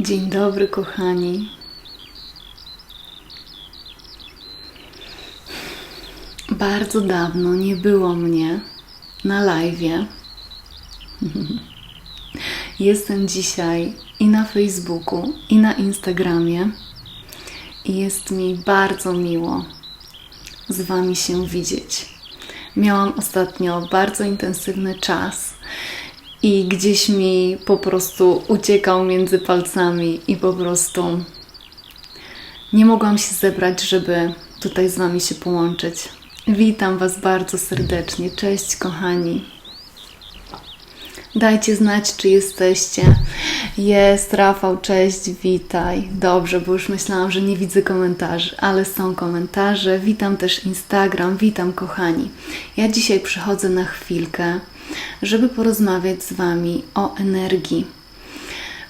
Dzień dobry, kochani. Bardzo dawno nie było mnie na live. Jestem dzisiaj i na Facebooku, i na Instagramie. I jest mi bardzo miło z Wami się widzieć. Miałam ostatnio bardzo intensywny czas i gdzieś mi po prostu uciekał między palcami i po prostu nie mogłam się zebrać, żeby tutaj z Wami się połączyć. Witam Was bardzo serdecznie. Cześć, kochani. Dajcie znać, czy jesteście. Jest Rafał, cześć, witaj. Dobrze, bo już myślałam, że nie widzę komentarzy, ale są komentarze. Witam też Instagram, witam kochani. Ja dzisiaj przychodzę na chwilkę, żeby porozmawiać z Wami o energii,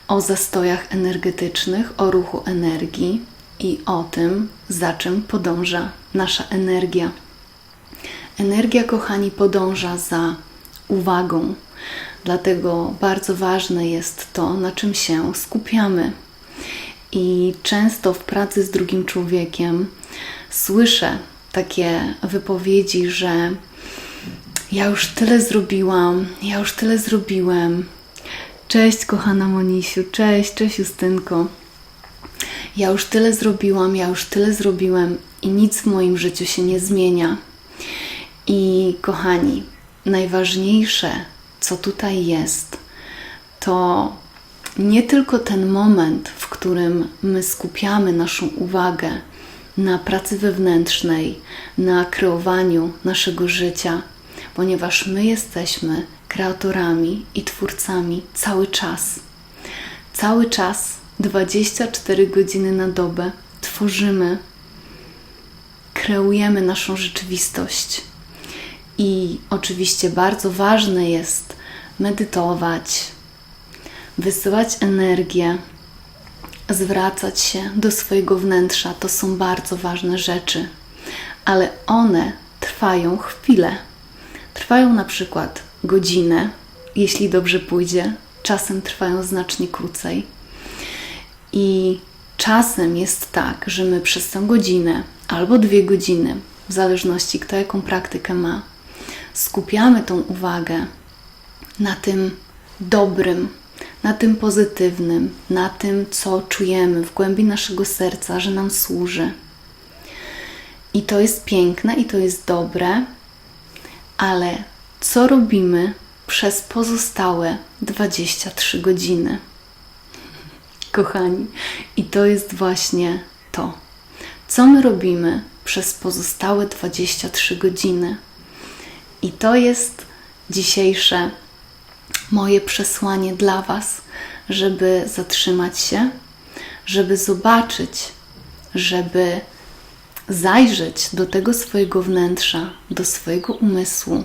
o zastojach energetycznych, o ruchu energii i o tym, za czym podąża nasza energia. Energia, kochani, podąża za uwagą. Dlatego bardzo ważne jest to, na czym się skupiamy. I często w pracy z drugim człowiekiem słyszę takie wypowiedzi, że ja już tyle zrobiłam, ja już tyle zrobiłem. Cześć, kochana Monisiu, cześć, cześć, Justynko. Ja już tyle zrobiłam, ja już tyle zrobiłem i nic w moim życiu się nie zmienia. I kochani, najważniejsze, co tutaj jest, to nie tylko ten moment, w którym my skupiamy naszą uwagę na pracy wewnętrznej, na kreowaniu naszego życia, ponieważ my jesteśmy kreatorami i twórcami cały czas. Cały czas, 24 godziny na dobę, tworzymy, kreujemy naszą rzeczywistość. I oczywiście bardzo ważne jest medytować, wysyłać energię, zwracać się do swojego wnętrza. To są bardzo ważne rzeczy, ale one trwają chwilę. Trwają na przykład godzinę, jeśli dobrze pójdzie, czasem trwają znacznie krócej. I czasem jest tak, że my przez tę godzinę albo dwie godziny, w zależności kto jaką praktykę ma, skupiamy tą uwagę na tym dobrym, na tym pozytywnym, na tym, co czujemy w głębi naszego serca, że nam służy. I to jest piękne i to jest dobre, ale co robimy przez pozostałe 23 godziny? Kochani, i to jest właśnie to. Co my robimy przez pozostałe 23 godziny? I to jest dzisiejsze moje przesłanie dla Was, żeby zatrzymać się, żeby zobaczyć, żeby zajrzeć do tego swojego wnętrza, do swojego umysłu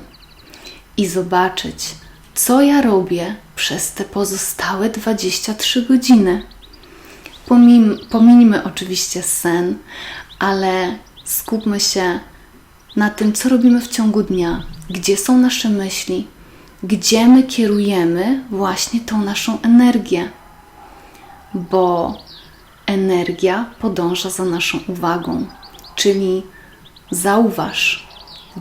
i zobaczyć, co ja robię przez te pozostałe 23 godziny. Pomim, pominijmy oczywiście sen, ale skupmy się na tym, co robimy w ciągu dnia, gdzie są nasze myśli, gdzie my kierujemy właśnie tą naszą energię, bo energia podąża za naszą uwagą, czyli zauważ,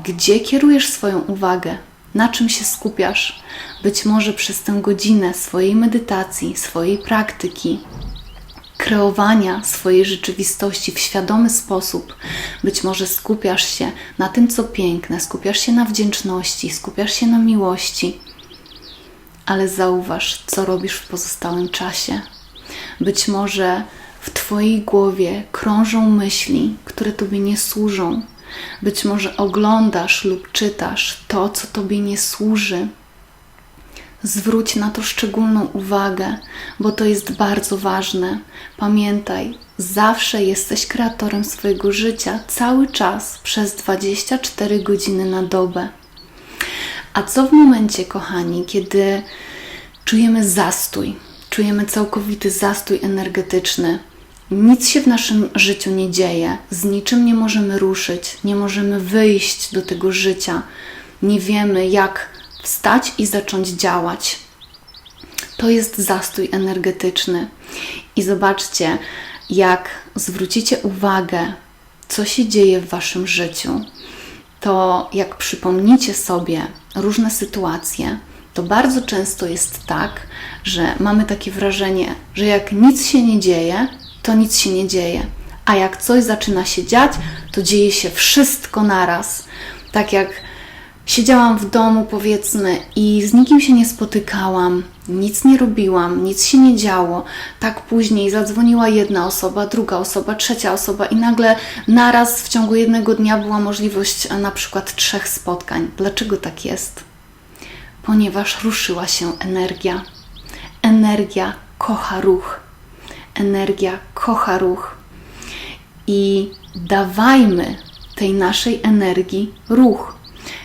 gdzie kierujesz swoją uwagę, na czym się skupiasz. Być może przez tę godzinę swojej medytacji, swojej praktyki, kreowania swojej rzeczywistości w świadomy sposób. Być może skupiasz się na tym, co piękne, skupiasz się na wdzięczności, skupiasz się na miłości, ale zauważ, co robisz w pozostałym czasie. Być może w Twojej głowie krążą myśli, które Tobie nie służą. Być może oglądasz lub czytasz to, co Tobie nie służy Zwróć na to szczególną uwagę, bo to jest bardzo ważne. Pamiętaj, zawsze jesteś kreatorem swojego życia cały czas przez 24 godziny na dobę. A co w momencie, kochani, kiedy czujemy zastój, czujemy całkowity zastój energetyczny? Nic się w naszym życiu nie dzieje, z niczym nie możemy ruszyć, nie możemy wyjść do tego życia, nie wiemy, jak wstać i zacząć działać. To jest zastój energetyczny. I zobaczcie, jak zwrócicie uwagę, co się dzieje w waszym życiu, to jak przypomnicie sobie różne sytuacje, to bardzo często jest tak, że mamy takie wrażenie, że jak nic się nie dzieje, to nic się nie dzieje. A jak coś zaczyna się dziać, to dzieje się wszystko naraz. Tak jak siedziałam w domu, powiedzmy, i z nikim się nie spotykałam, nic nie robiłam, nic się nie działo. Tak później zadzwoniła jedna osoba, druga osoba, trzecia osoba, i nagle naraz w ciągu jednego dnia była możliwość na przykład trzech spotkań. Dlaczego tak jest? Ponieważ ruszyła się energia. Energia kocha ruch. Energia kocha ruch. I dawajmy tej naszej energii ruch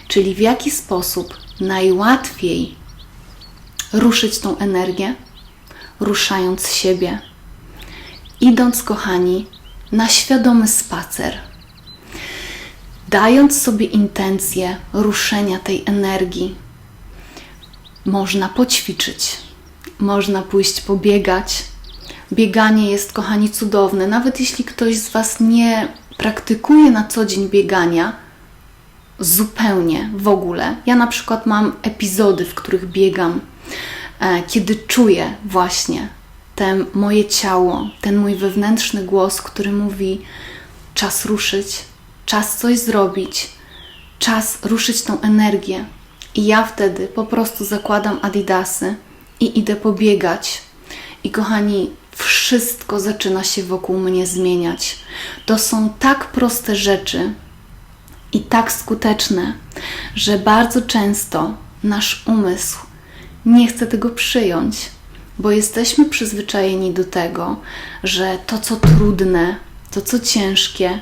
czyli w jaki sposób najłatwiej ruszyć tą energię, ruszając siebie, idąc, kochani, na świadomy spacer, dając sobie intencję ruszenia tej energii. Można poćwiczyć, można pójść pobiegać. Bieganie jest, kochani, cudowne. Nawet jeśli ktoś z Was nie praktykuje na co dzień biegania, zupełnie w ogóle. Ja na przykład mam epizody, w których biegam, e, kiedy czuję właśnie ten moje ciało, ten mój wewnętrzny głos, który mówi: czas ruszyć, czas coś zrobić, czas ruszyć tą energię. I ja wtedy po prostu zakładam adidasy i idę pobiegać. I kochani, wszystko zaczyna się wokół mnie zmieniać. To są tak proste rzeczy, i tak skuteczne, że bardzo często nasz umysł nie chce tego przyjąć, bo jesteśmy przyzwyczajeni do tego, że to, co trudne, to, co ciężkie,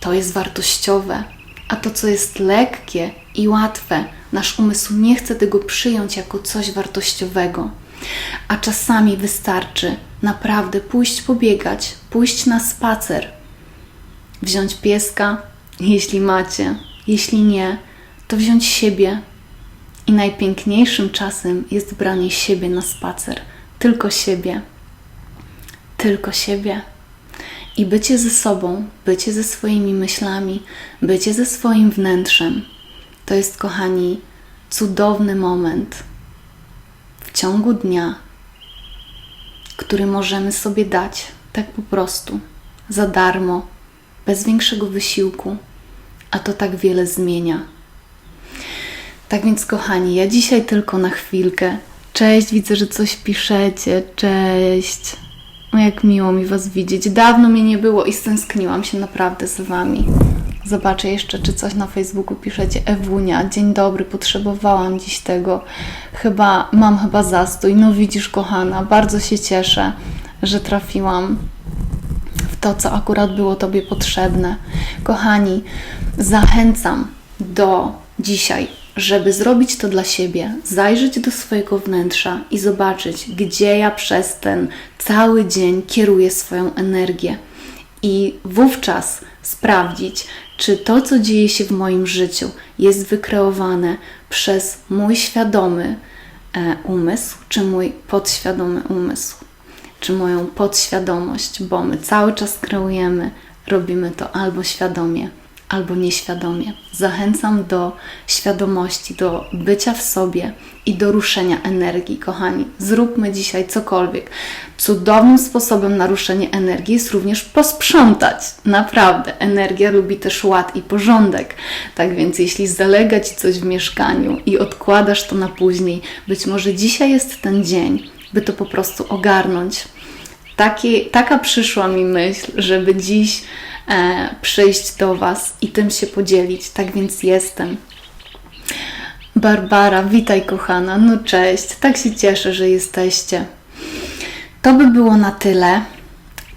to jest wartościowe, a to, co jest lekkie i łatwe, nasz umysł nie chce tego przyjąć jako coś wartościowego. A czasami wystarczy naprawdę pójść pobiegać, pójść na spacer, wziąć pieska, jeśli macie. Jeśli nie, to wziąć siebie. I najpiękniejszym czasem jest branie siebie na spacer. Tylko siebie. Tylko siebie. I bycie ze sobą, bycie ze swoimi myślami, bycie ze swoim wnętrzem to jest, kochani, cudowny moment w ciągu dnia, który możemy sobie dać tak po prostu, za darmo, bez większego wysiłku, a to tak wiele zmienia. Tak więc, kochani, ja dzisiaj tylko na chwilkę. Cześć, widzę, że coś piszecie. Cześć. Jak miło mi Was widzieć. Dawno mnie nie było i stęskniłam się naprawdę z Wami. Zobaczę jeszcze, czy coś na Facebooku piszecie. Ewunia, dzień dobry, potrzebowałam dziś tego. Chyba, mam chyba zastój. No widzisz, kochana, bardzo się cieszę, że trafiłam to, co akurat było Tobie potrzebne. Kochani, zachęcam do dzisiaj, żeby zrobić to dla siebie, zajrzeć do swojego wnętrza i zobaczyć, gdzie ja przez ten cały dzień kieruję swoją energię. I wówczas sprawdzić, czy to, co dzieje się w moim życiu, jest wykreowane przez mój świadomy e, umysł, czy mój podświadomy umysł? Czy moją podświadomość, bo my cały czas kreujemy, robimy to albo świadomie, albo nieświadomie. Zachęcam do świadomości, do bycia w sobie i do ruszenia energii, kochani. Zróbmy dzisiaj cokolwiek. Cudownym sposobem na ruszenie energii jest również posprzątać. Naprawdę, energia lubi też ład i porządek. Tak więc, jeśli zalega ci coś w mieszkaniu i odkładasz to na później, być może dzisiaj jest ten dzień, by to po prostu ogarnąć. Taki, taka przyszła mi myśl, żeby dziś e, przyjść do Was i tym się podzielić. Tak więc jestem. Barbara, witaj kochana. No cześć. Tak się cieszę, że jesteście. To by było na tyle.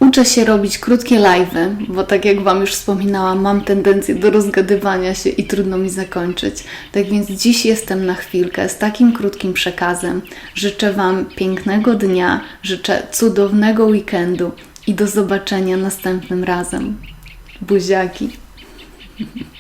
Uczę się robić krótkie live'y, bo tak jak Wam już wspominałam, mam tendencję do rozgadywania się i trudno mi zakończyć. Tak więc dziś jestem na chwilkę z takim krótkim przekazem. Życzę Wam pięknego dnia, życzę cudownego weekendu i do zobaczenia następnym razem. Buziaki.